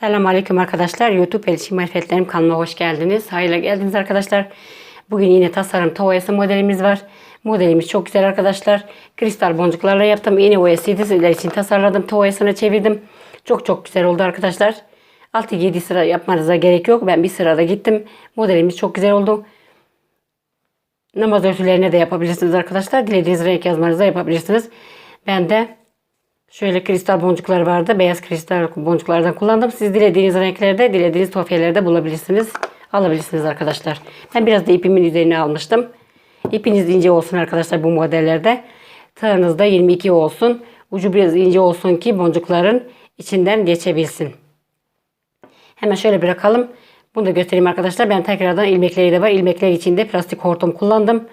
Selamun Aleyküm arkadaşlar. YouTube El Marifetlerim kanalıma hoş geldiniz. Hayırlı geldiniz arkadaşlar. Bugün yine tasarım tavayası modelimiz var. Modelimiz çok güzel arkadaşlar. Kristal boncuklarla yaptım. Yeni oyasıydı. Sizler için tasarladım. Tavayasına çevirdim. Çok çok güzel oldu arkadaşlar. 6-7 sıra yapmanıza gerek yok. Ben bir sırada gittim. Modelimiz çok güzel oldu. Namaz örtülerine de yapabilirsiniz arkadaşlar. Dilediğiniz renk yazmanıza yapabilirsiniz. Ben de Şöyle kristal boncuklar vardı. Beyaz kristal boncuklardan kullandım. Siz dilediğiniz renklerde, dilediğiniz tofyelerde bulabilirsiniz. Alabilirsiniz arkadaşlar. Ben biraz da ipimin üzerine almıştım. İpiniz ince olsun arkadaşlar bu modellerde. Tığınız da 22 olsun. Ucu biraz ince olsun ki boncukların içinden geçebilsin. Hemen şöyle bırakalım. Bunu da göstereyim arkadaşlar. Ben tekrardan ilmekleri de var. İlmekler içinde plastik hortum kullandım.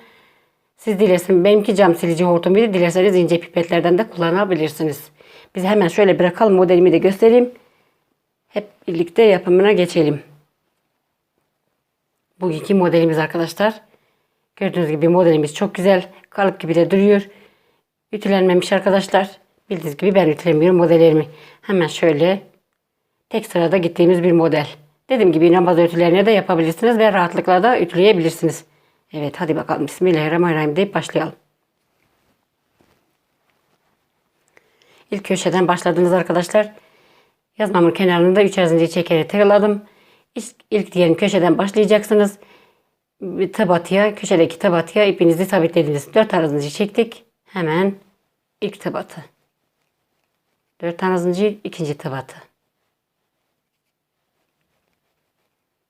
Siz dilerseniz benimki cam silici hortumuydu. Dilerseniz ince pipetlerden de kullanabilirsiniz. Biz hemen şöyle bırakalım modelimi de göstereyim. Hep birlikte yapımına geçelim. Bugünkü modelimiz arkadaşlar. Gördüğünüz gibi modelimiz çok güzel. Kalıp gibi de duruyor. Ütülenmemiş arkadaşlar. Bildiğiniz gibi ben ütülemiyorum modellerimi. Hemen şöyle tek sırada gittiğimiz bir model. Dediğim gibi namaz örtülerine de yapabilirsiniz ve rahatlıkla da ütüleyebilirsiniz. Evet hadi bakalım Bismillahirrahmanirrahim deyip başlayalım. İlk köşeden başladınız arkadaşlar. Yazmamın kenarında 3 zincir çekerek tıkladım. İlk, ilk diyelim köşeden başlayacaksınız. Tabatıya, köşedeki tabatıya ipinizi sabitlediniz. 4 tane zincir çektik. Hemen ilk tabatı. 4 tane zincir, ikinci tabatı.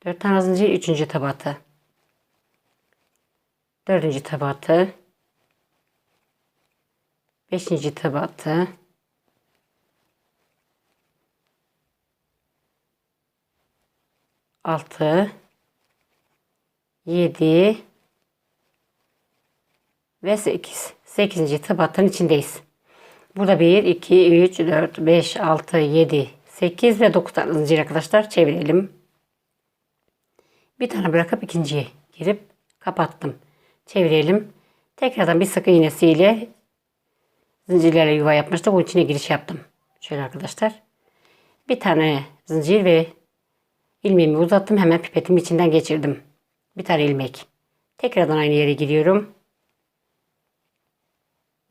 4 tane zincir, üçüncü tabatı. Dördüncü tabatı. Beşinci tabatı. Altı. Yedi. Ve sekiz. Sekizinci tabatın içindeyiz. Burada bir, iki, üç, dört, beş, altı, yedi, sekiz ve dokuz tane zincir arkadaşlar. Çevirelim. Bir tane bırakıp ikinciye girip kapattım çevirelim. Tekrardan bir sık iğnesiyle zincirlerle yuva yapmıştık. Bunun içine giriş yaptım. Şöyle arkadaşlar. Bir tane zincir ve ilmeğimi uzattım. Hemen pipetimi içinden geçirdim. Bir tane ilmek. Tekrardan aynı yere giriyorum.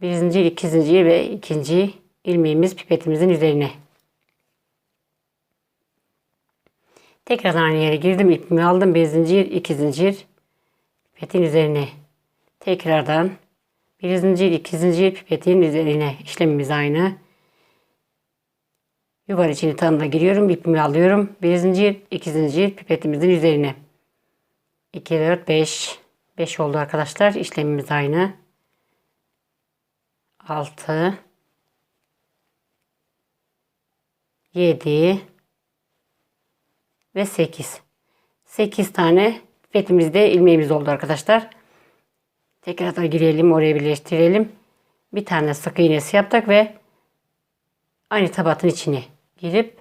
Bir zincir, iki zincir ve ikinci ilmeğimiz pipetimizin üzerine. Tekrardan aynı yere girdim. İpimi aldım. Bir zincir, iki zincir pipetin üzerine Tekrardan bir zincir, iki pipetin üzerine işlemimiz aynı. Yuvarı içini tanımda giriyorum. ipimi alıyorum. Bir zincir, iki zincir pipetimizin üzerine. 2, 4, 5. 5 oldu arkadaşlar. İşlemimiz aynı. 6 7 ve 8. 8 tane pipetimizde ilmeğimiz oldu arkadaşlar. Tekrardan girelim oraya birleştirelim. Bir tane sık iğnesi yaptık ve aynı tabatın içine girip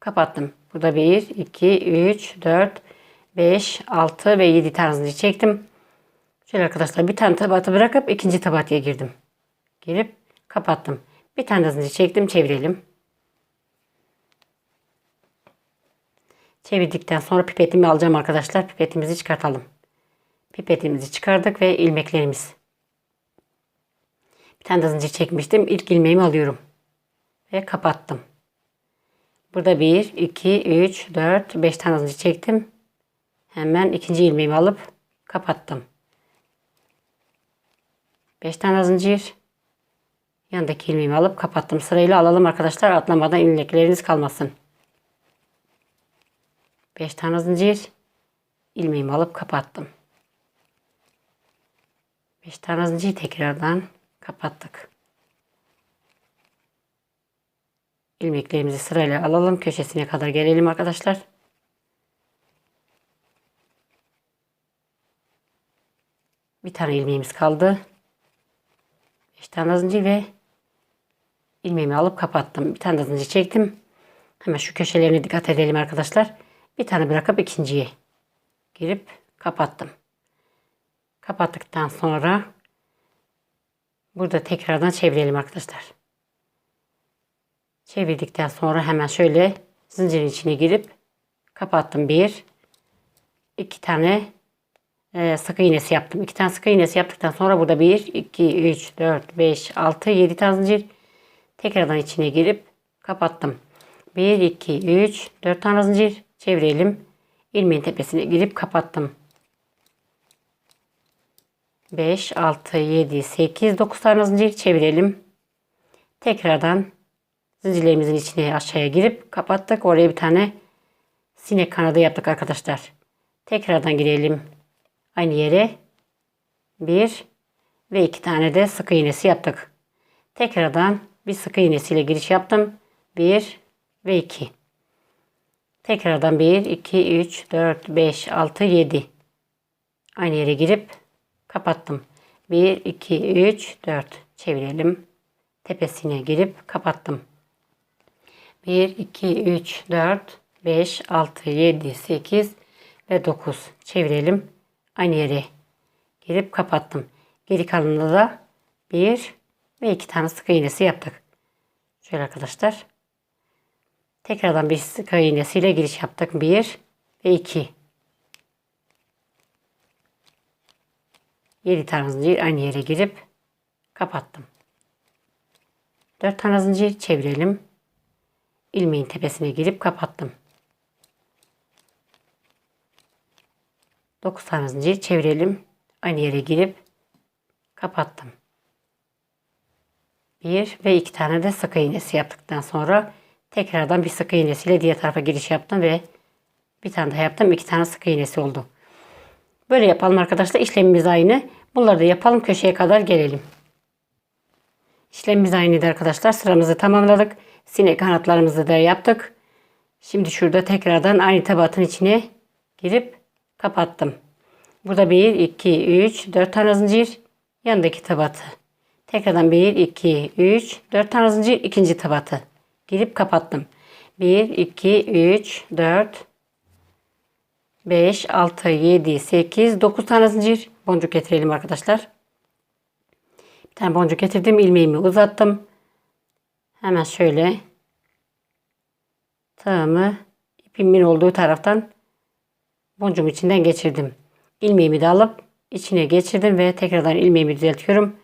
kapattım. Burada 1, 2, 3, 4, 5, 6 ve 7 tane zincir çektim. Şöyle arkadaşlar bir tane tabatı bırakıp ikinci tabatıya girdim. Girip kapattım. Bir tane zincir çektim çevirelim. Çevirdikten sonra pipetimi alacağım arkadaşlar. Pipetimizi çıkartalım. Pipetimizi çıkardık ve ilmeklerimiz. Bir tane de zincir çekmiştim. İlk ilmeğimi alıyorum. Ve kapattım. Burada 1, 2, 3, 4, 5 tane zincir çektim. Hemen ikinci ilmeğimi alıp kapattım. 5 tane zincir. Yanındaki ilmeğimi alıp kapattım. Sırayla alalım arkadaşlar. Atlamadan ilmekleriniz kalmasın. 5 tane zincir. ilmeğimi alıp kapattım. 5 tane zincir tekrardan kapattık. ilmeklerimizi sırayla alalım. Köşesine kadar gelelim arkadaşlar. Bir tane ilmeğimiz kaldı. 5 tane zincir ve ilmeğimi alıp kapattım. Bir tane zincir çektim. Hemen şu köşelerine dikkat edelim arkadaşlar. Bir tane bırakıp ikinciye girip kapattım. Kapattıktan sonra burada tekrardan çevirelim arkadaşlar. Çevirdikten sonra hemen şöyle zincirin içine girip kapattım. Bir, iki tane e, sık iğnesi yaptım. İki tane sık iğnesi yaptıktan sonra burada 1, 2, 3, 4, 5, 6, 7 tane zincir. Tekrardan içine girip kapattım. 1, 2, 3, 4 tane zincir çevirelim. İlmeğin tepesine girip kapattım. 5, 6, 7, 8, 9 tane zincir çevirelim. Tekrardan zincirlerimizin içine aşağıya girip kapattık. Oraya bir tane sinek kanadı yaptık arkadaşlar. Tekrardan girelim aynı yere. Bir ve iki tane de sık iğnesi yaptık. Tekrardan bir sık iğnesiyle giriş yaptım. Bir ve iki. Tekrardan 1, 2, 3, 4, 5, 6, 7. Aynı yere girip kapattım. 1, 2, 3, 4. Çevirelim. Tepesine girip kapattım. 1, 2, 3, 4, 5, 6, 7, 8 ve 9. Çevirelim. Aynı yere girip kapattım. Geri kalanında da 1 ve 2 tane sık iğnesi yaptık. Şöyle arkadaşlar. Tekrardan bir sık iğnesiyle giriş yaptık. 1 ve 2. 7 tane zincir aynı yere girip kapattım. 4 tane zincir çevirelim. İlmeğin tepesine girip kapattım. 9 tane zincir çevirelim. Aynı yere girip kapattım. 1 ve 2 tane de sık iğnesi yaptıktan sonra tekrardan bir sık iğnesiyle diğer tarafa giriş yaptım ve bir tane daha yaptım. 2 tane sık iğnesi oldu. Böyle yapalım arkadaşlar. İşlemimiz aynı. Bunları da yapalım. Köşeye kadar gelelim. İşlemimiz aynıydı arkadaşlar. Sıramızı tamamladık. Sinek kanatlarımızı da yaptık. Şimdi şurada tekrardan aynı tabatın içine girip kapattım. Burada 1, 2, 3, 4 tane zincir. Yanındaki tabatı. Tekrardan 1, 2, 3, 4 tane zincir. ikinci tabatı. Girip kapattım. 1, 2, 3, 4, 5, 6, 7, 8, 9 tane zincir. Boncuk getirelim arkadaşlar. Bir tane boncuk getirdim. ilmeğimi uzattım. Hemen şöyle tığımı ipimin olduğu taraftan boncuğum içinden geçirdim. İlmeğimi de alıp içine geçirdim ve tekrardan ilmeğimi düzeltiyorum.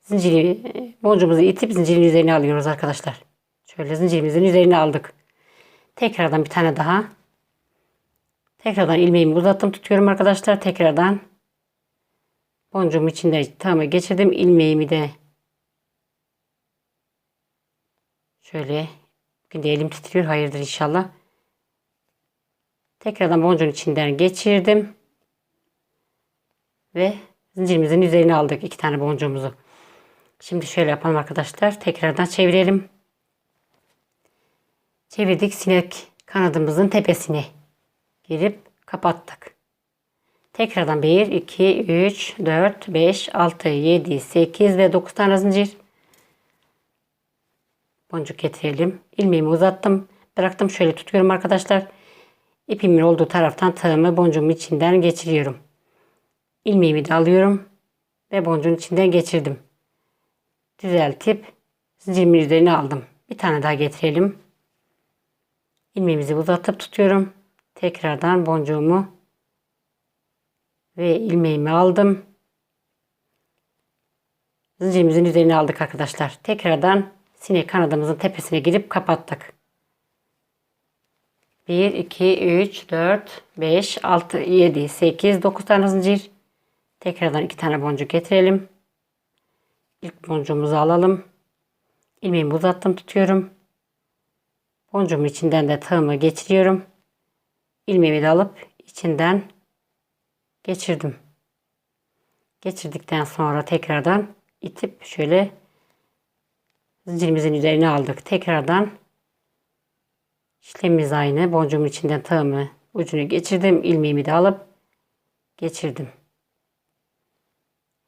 Zinciri, boncuğumuzu itip zincirin üzerine alıyoruz arkadaşlar. Şöyle zincirimizin üzerine aldık. Tekrardan bir tane daha. Tekrardan ilmeğimi uzattım tutuyorum arkadaşlar. Tekrardan boncuğum içinde tığımı geçirdim. ilmeğimi de şöyle bugün de elim titriyor. Hayırdır inşallah. Tekrardan boncuğun içinden geçirdim. Ve zincirimizin üzerine aldık iki tane boncuğumuzu. Şimdi şöyle yapalım arkadaşlar. Tekrardan çevirelim. Çevirdik sinek kanadımızın tepesine. Girip kapattık. Tekrardan 1, 2, 3, 4, 5, 6, 7, 8 ve 9 tane zincir. Boncuk getirelim. İlmeğimi uzattım. Bıraktım şöyle tutuyorum arkadaşlar. İpimin olduğu taraftan tığımı boncuğumun içinden geçiriyorum. İlmeğimi de alıyorum ve boncuğun içinden geçirdim. Düzeltip zincirimin üzerine aldım. Bir tane daha getirelim. İlmeğimizi uzatıp tutuyorum. Tekrardan boncuğumu ve ilmeğimi aldım. Zincirimizin üzerine aldık arkadaşlar. Tekrardan sinek kanadımızın tepesine girip kapattık. 1, 2, 3, 4, 5, 6, 7, 8, 9 tane zincir. Tekrardan iki tane boncuk getirelim. İlk boncuğumuzu alalım. İlmeğimi uzattım tutuyorum. Boncuğumun içinden de tığımı geçiriyorum. İlmeğimi de alıp içinden geçirdim. Geçirdikten sonra tekrardan itip şöyle zincirimizin üzerine aldık. Tekrardan işlemimiz aynı. Boncuğumun içinden tığımı ucunu geçirdim. ilmeğimi de alıp geçirdim.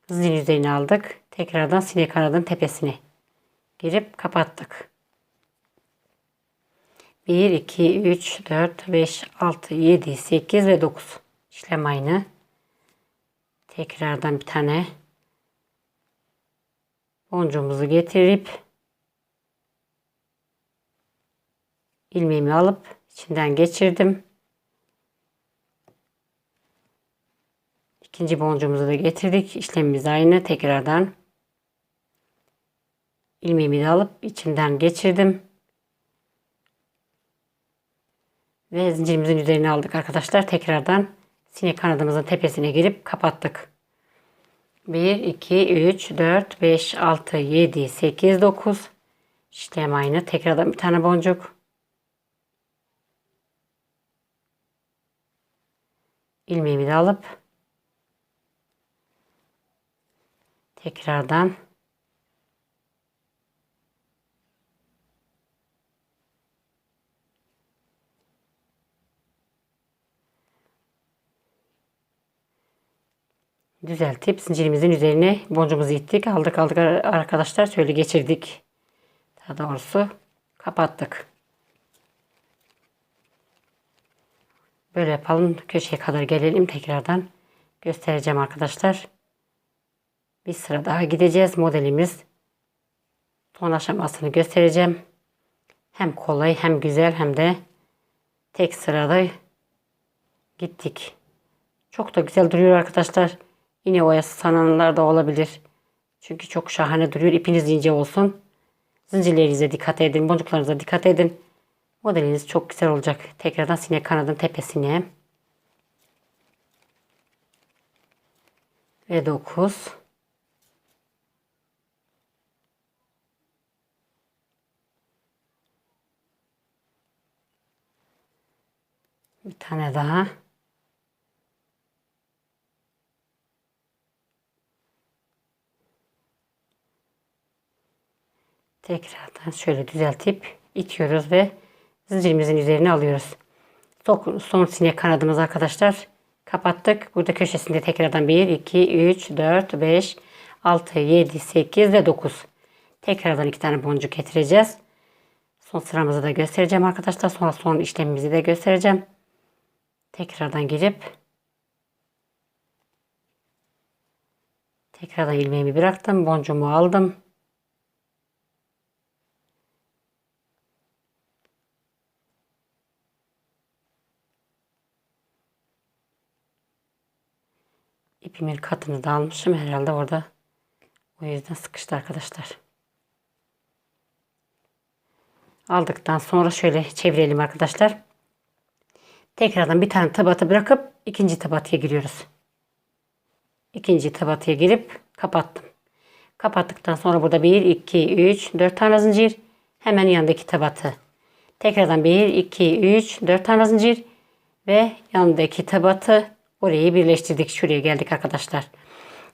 Zincir üzerine aldık. Tekrardan sinek kanadın tepesine girip kapattık. 1, 2, 3, 4, 5, 6, 7, 8 ve 9. İşlem aynı. Tekrardan bir tane boncuğumuzu getirip ilmeğimi alıp içinden geçirdim. İkinci boncuğumuzu da getirdik. İşlemimiz aynı. Tekrardan ilmeğimi de alıp içinden geçirdim. Ve zincirimizin üzerine aldık arkadaşlar. Tekrardan sinek kanadımızın tepesine girip kapattık. 1, 2, 3, 4, 5, 6, 7, 8, 9. İşlem aynı. Tekrardan bir tane boncuk. ilmeğimi de alıp tekrardan düzeltip zincirimizin üzerine boncuğumuzu ittik. Aldık aldık arkadaşlar. Şöyle geçirdik. Daha doğrusu kapattık. Böyle yapalım. Köşeye kadar gelelim. Tekrardan göstereceğim arkadaşlar. Bir sıra daha gideceğiz. Modelimiz son aşamasını göstereceğim. Hem kolay hem güzel hem de tek sırada gittik. Çok da güzel duruyor arkadaşlar. Yine oyası sananlar da olabilir. Çünkü çok şahane duruyor. İpiniz ince olsun. Zincirlerinize dikkat edin. Boncuklarınıza dikkat edin. Modeliniz çok güzel olacak. Tekrardan sinek kanadın tepesine. Ve 9. Bir tane daha. Tekrardan şöyle düzeltip itiyoruz ve zincirimizin üzerine alıyoruz. Son, sinek kanadımız arkadaşlar. Kapattık. Burada köşesinde tekrardan 1, 2, 3, 4, 5, 6, 7, 8 ve 9. Tekrardan iki tane boncuk getireceğiz. Son sıramızı da göstereceğim arkadaşlar. Sonra son işlemimizi de göstereceğim. Tekrardan girip tekrardan ilmeğimi bıraktım. Boncuğumu aldım. İpimin katını da almışım herhalde orada. O yüzden sıkıştı arkadaşlar. Aldıktan sonra şöyle çevirelim arkadaşlar. Tekrardan bir tane tabatı bırakıp ikinci tabatıya giriyoruz. İkinci tabatıya girip kapattım. Kapattıktan sonra burada 1, 2, 3, 4 tane zincir. Hemen yanındaki tabatı. Tekrardan 1, 2, 3, 4 tane zincir. Ve yanındaki tabatı orayı birleştirdik. Şuraya geldik arkadaşlar.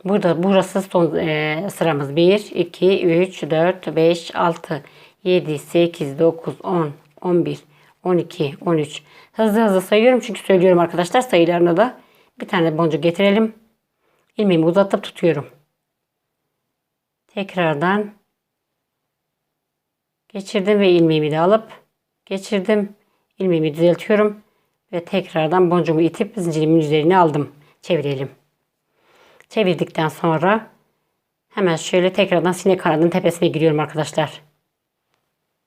Burada burası son e, sıramız. 1, 2, 3, 4, 5, 6, 7, 8, 9, 10, 11, 12, 13. Hızlı hızlı sayıyorum çünkü söylüyorum arkadaşlar sayılarını da. Bir tane boncuk getirelim. İlmeğimi uzatıp tutuyorum. Tekrardan geçirdim ve ilmeğimi de alıp geçirdim. İlmeğimi düzeltiyorum ve tekrardan boncuğumu itip zincirimin üzerine aldım. Çevirelim. Çevirdikten sonra hemen şöyle tekrardan sinek kanadının tepesine giriyorum arkadaşlar.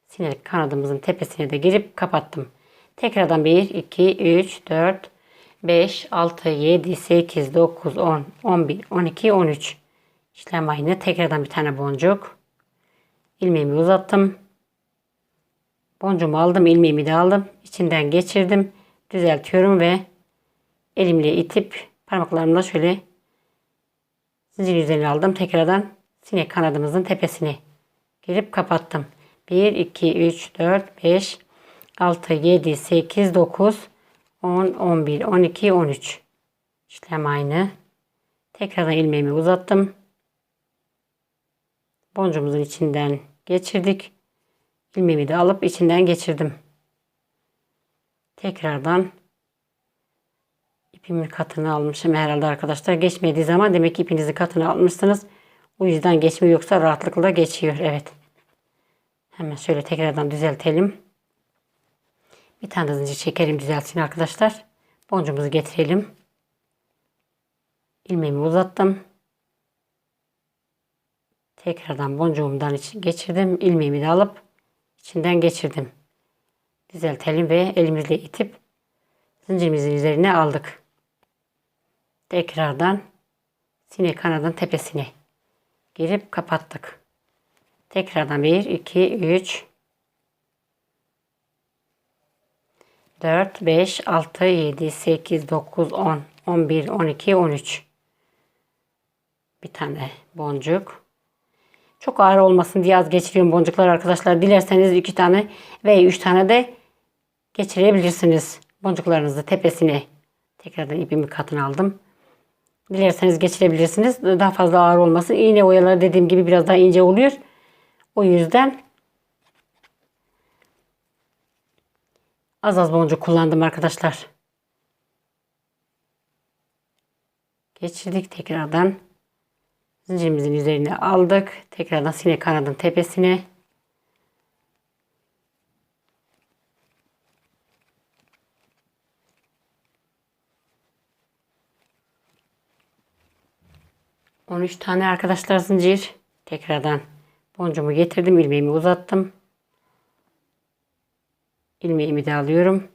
Sinek kanadımızın tepesine de girip kapattım. Tekrardan 1, 2, 3, 4, 5, 6, 7, 8, 9, 10, 11, 12, 13. İşlem aynı. Tekrardan bir tane boncuk. İlmeğimi uzattım. Boncuğumu aldım. ilmeğimi de aldım. İçinden geçirdim. Düzeltiyorum ve elimle itip parmaklarımla şöyle zincir üzerine aldım. Tekrardan sinek kanadımızın tepesine girip kapattım. 1, 2, 3, 4, 5, 6, 7, 8, 9, 10, 11, 12, 13. İşlem aynı. Tekrardan ilmeğimi uzattım. Boncuğumuzun içinden geçirdik. İlmeğimi de alıp içinden geçirdim. Tekrardan ipimin katını almışım herhalde arkadaşlar. Geçmediği zaman demek ki ipinizi katını almışsınız. O yüzden geçmiyor yoksa rahatlıkla geçiyor. Evet. Hemen şöyle tekrardan düzeltelim. Bir tane zincir çekelim düzelsin arkadaşlar. Boncuğumuzu getirelim. İlmeğimi uzattım. Tekrardan boncuğumdan geçirdim. İlmeğimi de alıp içinden geçirdim. Düzeltelim ve elimizle itip zincirimizin üzerine aldık. Tekrardan sinek kanadın tepesine girip kapattık. Tekrardan 1, 2, 3, 4, 5, 6, 7, 8, 9, 10, 11, 12, 13. Bir tane boncuk. Çok ağır olmasın diye az geçiriyorum boncuklar arkadaşlar. Dilerseniz iki tane ve üç tane de geçirebilirsiniz. Boncuklarınızı tepesine. Tekrardan ipimi katın aldım. Dilerseniz geçirebilirsiniz. Daha fazla ağır olmasın. İğne oyaları dediğim gibi biraz daha ince oluyor. O yüzden az az boncuk kullandım arkadaşlar. Geçirdik tekrardan. Zincirimizin üzerine aldık. Tekrardan sinek kanadın tepesine. On üç tane arkadaşlar zincir. Tekrardan boncuğumu getirdim. ilmeğimi uzattım. İlmeğimi de alıyorum.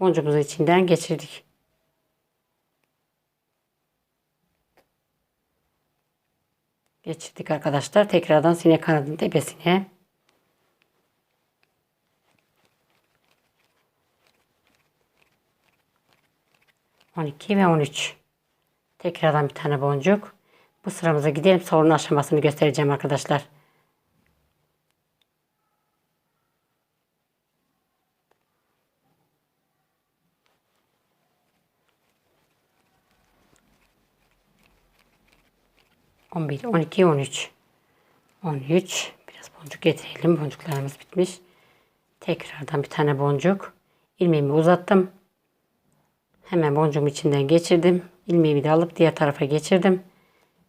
Boncuğumuzun içinden geçirdik. Geçirdik arkadaşlar. Tekrardan sinek kanadın tepesine. On iki ve on üç. Tekrardan bir tane boncuk. Bu sıramıza gidelim. Sorun aşamasını göstereceğim arkadaşlar. On bir, on iki, on üç. On üç. Biraz boncuk getirelim. Boncuklarımız bitmiş. Tekrardan bir tane boncuk. İlmeğimi uzattım. Hemen boncuğumu içinden geçirdim. İlmeğimi de alıp diğer tarafa geçirdim.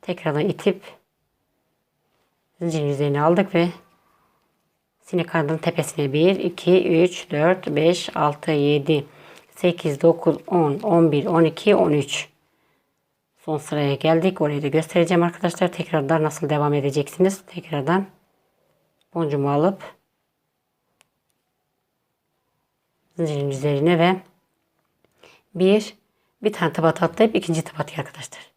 Tekrardan itip zincirin üzerine aldık ve sinek kanadının tepesine 1, 2, 3, 4, 5, 6, 7, 8, 9, 10, 11, 12, 13. Son sıraya geldik. Orayı da göstereceğim arkadaşlar. Tekrardan nasıl devam edeceksiniz. Tekrardan boncuğumu alıp zincirin üzerine ve bir bir tane tabat atlayıp ikinci tabatıya arkadaşlar.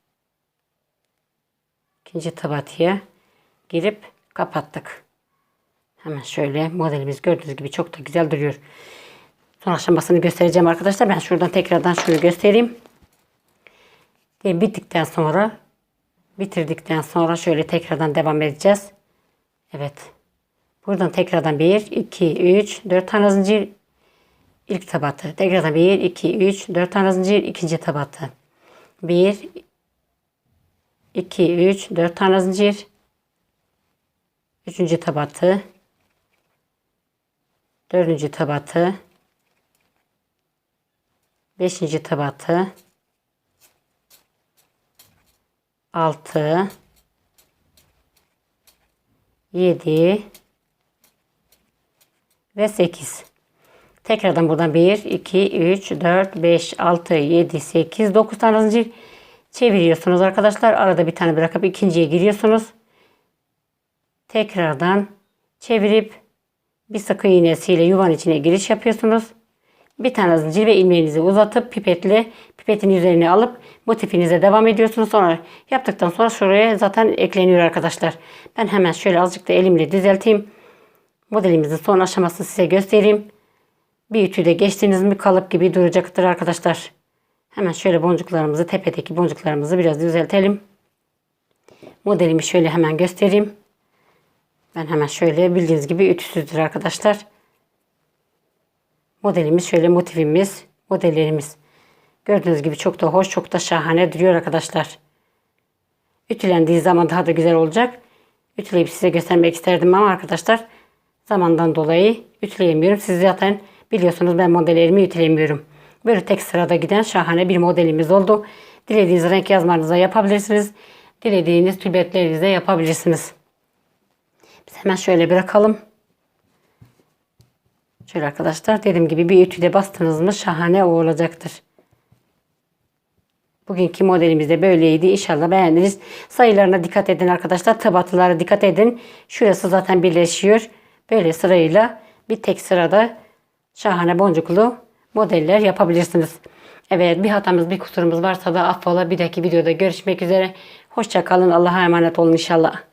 İkinci tabatıya girip kapattık. Hemen şöyle modelimiz gördüğünüz gibi çok da güzel duruyor. Son aşamasını göstereceğim arkadaşlar. Ben şuradan tekrardan şunu göstereyim. Diye bittikten sonra bitirdikten sonra şöyle tekrardan devam edeceğiz. Evet. Buradan tekrardan 1, 2, 3, 4 tane zincir ilk tabatı. Tekrardan 1, 2, 3, 4 tane zincir ikinci tabatı. 1, 2, 3, 4 tane zincir. Üçüncü tabatı. Dördüncü tabatı. Beşinci tabatı. 6 7 ve 8. Tekrardan buradan 1, 2, 3, 4, 5, 6, 7, 8, 9 tane zincir çeviriyorsunuz arkadaşlar. Arada bir tane bırakıp ikinciye giriyorsunuz. Tekrardan çevirip bir sık iğnesiyle yuvanın içine giriş yapıyorsunuz. Bir tane zincir ilmeğinizi uzatıp pipetle pipetin üzerine alıp motifinize devam ediyorsunuz. Sonra yaptıktan sonra şuraya zaten ekleniyor arkadaşlar. Ben hemen şöyle azıcık da elimle düzelteyim. Modelimizin son aşamasını size göstereyim. Bir ütüde geçtiğiniz mi kalıp gibi duracaktır arkadaşlar. Hemen şöyle boncuklarımızı tepedeki boncuklarımızı biraz düzeltelim. Modelimi şöyle hemen göstereyim. Ben hemen şöyle bildiğiniz gibi ütüsüzdür arkadaşlar. Modelimiz şöyle motifimiz, modellerimiz. Gördüğünüz gibi çok da hoş, çok da şahane duruyor arkadaşlar. Ütülendiği zaman daha da güzel olacak. Ütüleyip size göstermek isterdim ama arkadaşlar zamandan dolayı ütüleyemiyorum. Siz zaten biliyorsunuz ben modellerimi ütülemiyorum. Böyle tek sırada giden şahane bir modelimiz oldu. Dilediğiniz renk yazmanıza yapabilirsiniz. Dilediğiniz tülbetlerinize yapabilirsiniz. Biz hemen şöyle bırakalım. Şöyle arkadaşlar dediğim gibi bir ütüde bastınız mı şahane o olacaktır. Bugünkü modelimiz de böyleydi. İnşallah beğendiniz. Sayılarına dikkat edin arkadaşlar. Tabatılara dikkat edin. Şurası zaten birleşiyor. Böyle sırayla bir tek sırada şahane boncuklu modeller yapabilirsiniz. Evet bir hatamız bir kusurumuz varsa da affola. Bir dahaki videoda görüşmek üzere. Hoşça kalın. Allah'a emanet olun inşallah.